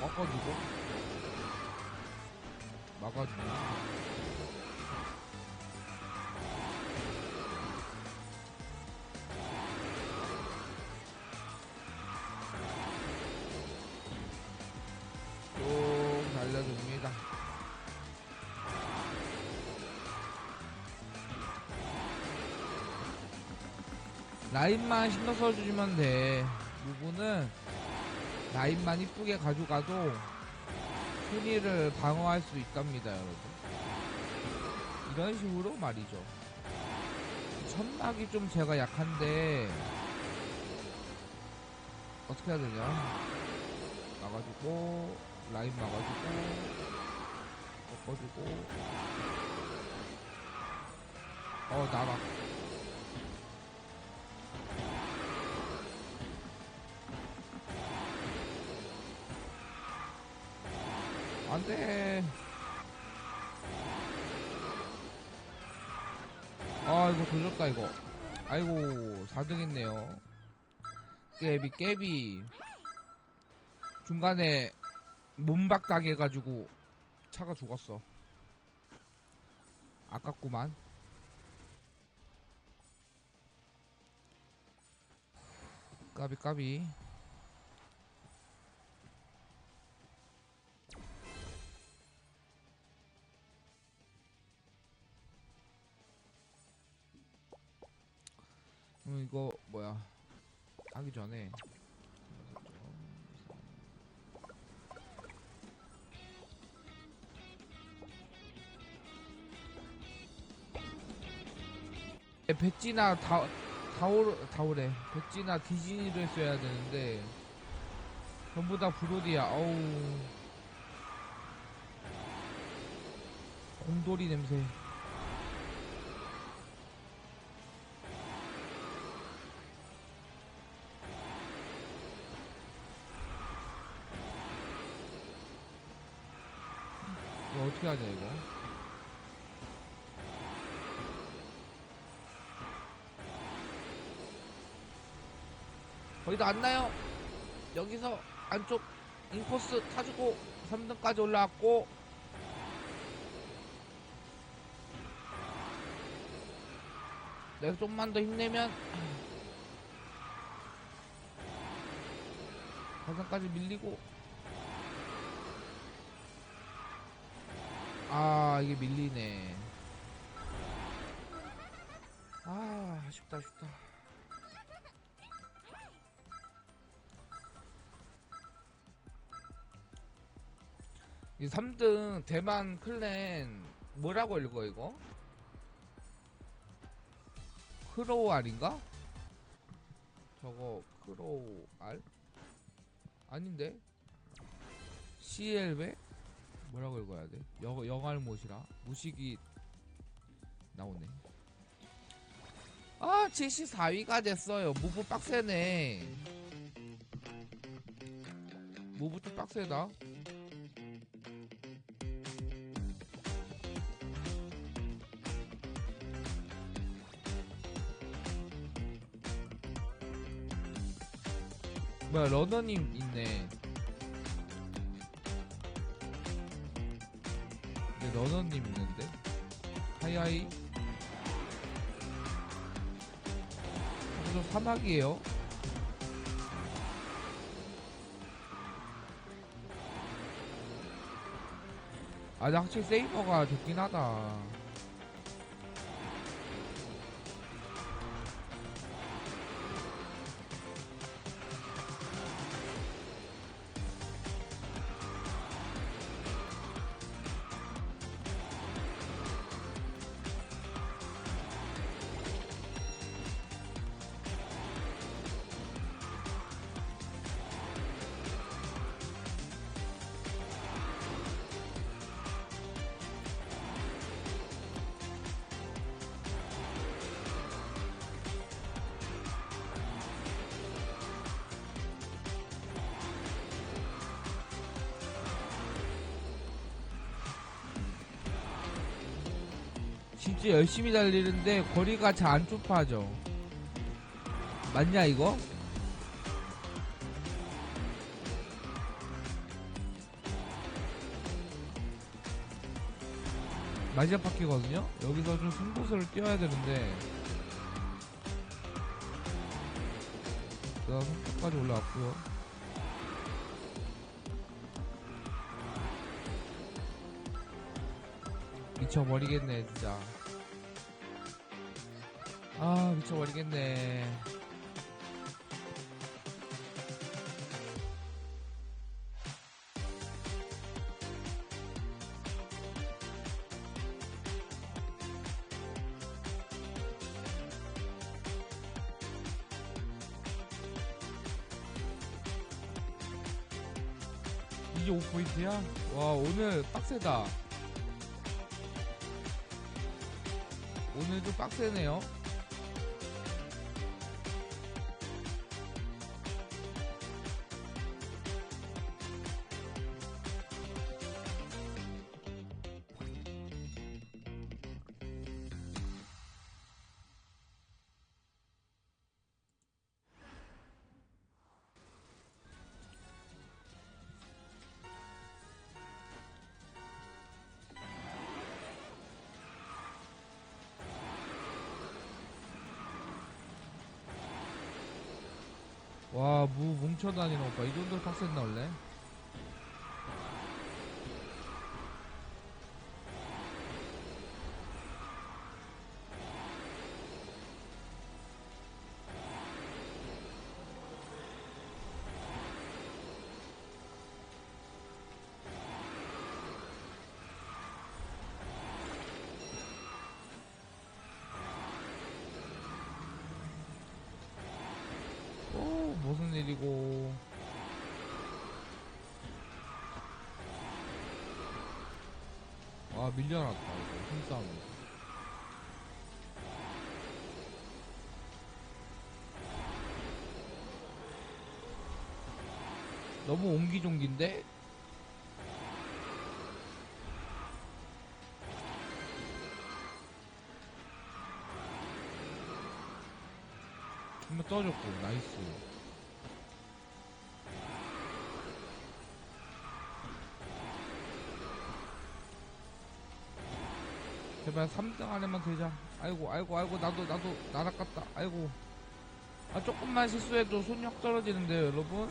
꺾어주고. 막아주고. 쭉 달려줍니다. 라인만 신경 써주시면 돼. 무브는 라인만 이쁘게 가져가도 순위를 방어할 수 있답니다 여러분. 이런 식으로 말이죠. 천막이 좀 제가 약한데 어떻게 해야 되냐? 막아주고 라인 막아주고 꺾어주고. 어 나가 안돼 아 이거 조졌다 이거? 아이고 4등 했네요. 깨비 깨비. 중간에 몸박 당 해가지고 차가 죽었어. 아깝구만. 까비 까비 음, 이거 뭐야? 하기 전에 에, 배지나 다 다오 다오래. 배지나 디즈니를 써야 되는데 전부 다 브로디야. 어우. 곰돌이 냄새 어떻게 하냐 이거? 다안 나요. 여기서 안쪽 인코스 타주고 3등까지 올라왔고. 내가 좀만 더 힘내면 가산까지 밀리고 아 이게 밀리네 아 아쉽다 아쉽다 이 3등 대만 클랜 뭐라고 읽어 이거? 크로우 알인가? 저거 크로우 알? 아닌데? CL배? 뭐라고 읽어야 돼? 영, 영알못이라? 무식이 나오네. 아 74위가 됐어요. 무브 빡세네. 무브 좀 빡세다. 뭐야 러너님 있네 네 러너님 있는데? 하이하이. 저 사막이에요. 아 근데 확실히 세이버가 좋긴 하다 진짜 열심히 달리는데 거리가 잘 안 좁아져 맞냐 이거? 마지막 바퀴거든요? 여기서 좀 승부수를 띄어야 되는데 그 속도까지 올라왔고요 미쳐버리겠네 진짜. 아 미쳐버리겠네. 이게 5포인트야? 와 오늘 빡세다 오늘 좀 빡세네요 와 무 뭉쳐다니는 오빠 이 정도로 빡셌나 원래? 또 무슨 일이고. 아 밀려났다 이거. 힘싸움. 너무 옹기종기인데? 한번 떠줬고 나이스 제발 3등 안에만 되자. 아이고 아이고 아이고 나도 나도 날아갔다. 아이고. 아 조금만 실수해도 확 떨어지는데요 여러분.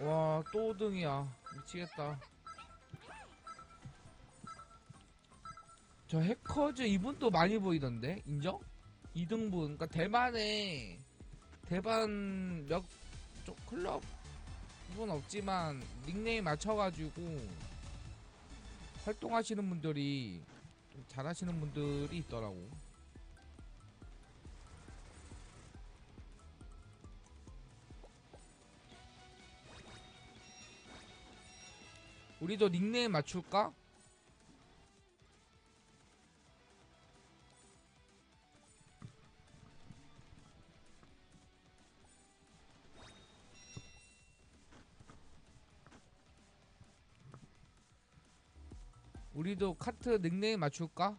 와또 5등이야. 미치겠다. 저 해커즈 이분도 많이 보이던데? 인정? 2등분. 그러니까 대만에 대만 몇쪽 클럽 은 없지만 닉네임 맞춰가지고 활동하시는 분들이 좀 잘하시는 분들이 있더라고 우리도 닉네임 맞출까? 우리도 카트 닉네임 맞출까?